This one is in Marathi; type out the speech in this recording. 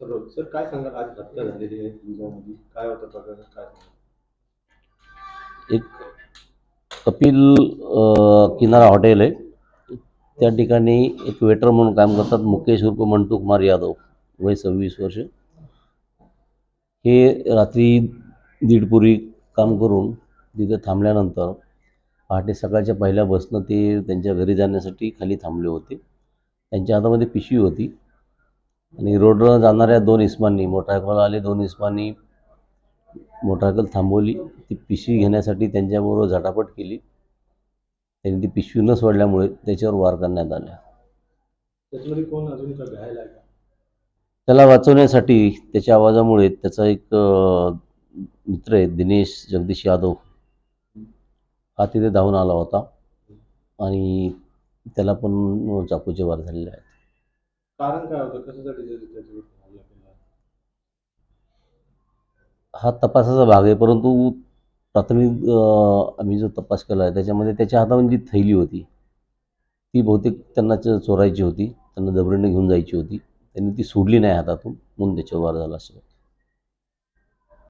सर सर काय सांगाल? आज हत्या झालेली आहे तुमच्यामध्ये. काय होतं प्रकरण? काय सांगाल? एक कपिल अ, किनारा हॉटेल आहे. त्या ठिकाणी एक वेटर म्हणून काम करतात मुकेश उर्फ मंटू कुमार यादव. वय सव्वीस वर्ष. हे रात्री दीडपुरी काम करून तिथे थांबल्यानंतर पहाटे सकाळच्या पहिल्या बसनं ते त्यांच्या घरी जाण्यासाठी खाली थांबले होते. त्यांच्या हातामध्ये पिशवी होती. आणि रोडवर जाणाऱ्या दोन इस्मांनी मोटारसायकल आले दोन इस्मांनी मोटारसायकल थांबवली. ती पिशवी घेण्यासाठी त्यांच्याबरोबर झटापट केली. त्यांनी ती पिशवी न सोडल्यामुळे त्याच्यावर वार करण्यात आले. त्याच्यामध्ये कोण अजून का घायल आहे का? त्याला वाचवण्यासाठी त्याच्या आवाजामुळे त्याचा एक मित्र आहे दिनेश जगदीश यादव. हा तिथे धावून आला होता. आणि त्याला पण चाकूचे वार झालेले आहेत. कारण काय होतं? कशासाठी त्याच्यावर हल्ला केला हा तपासाचा भाग आहे परंतु प्राथमिक अ, आम्ही जो तपास केला आहे त्याच्यामध्ये त्याच्या हातामध्ये जी थैली होती ती बहुतेक त्यांना च- चोरायची होती त्यांना जबरीने घेऊन जायची होती त्यांनी ती सोडली नाही हातातून म्हणून त्याच्यावर वार झाला असेल.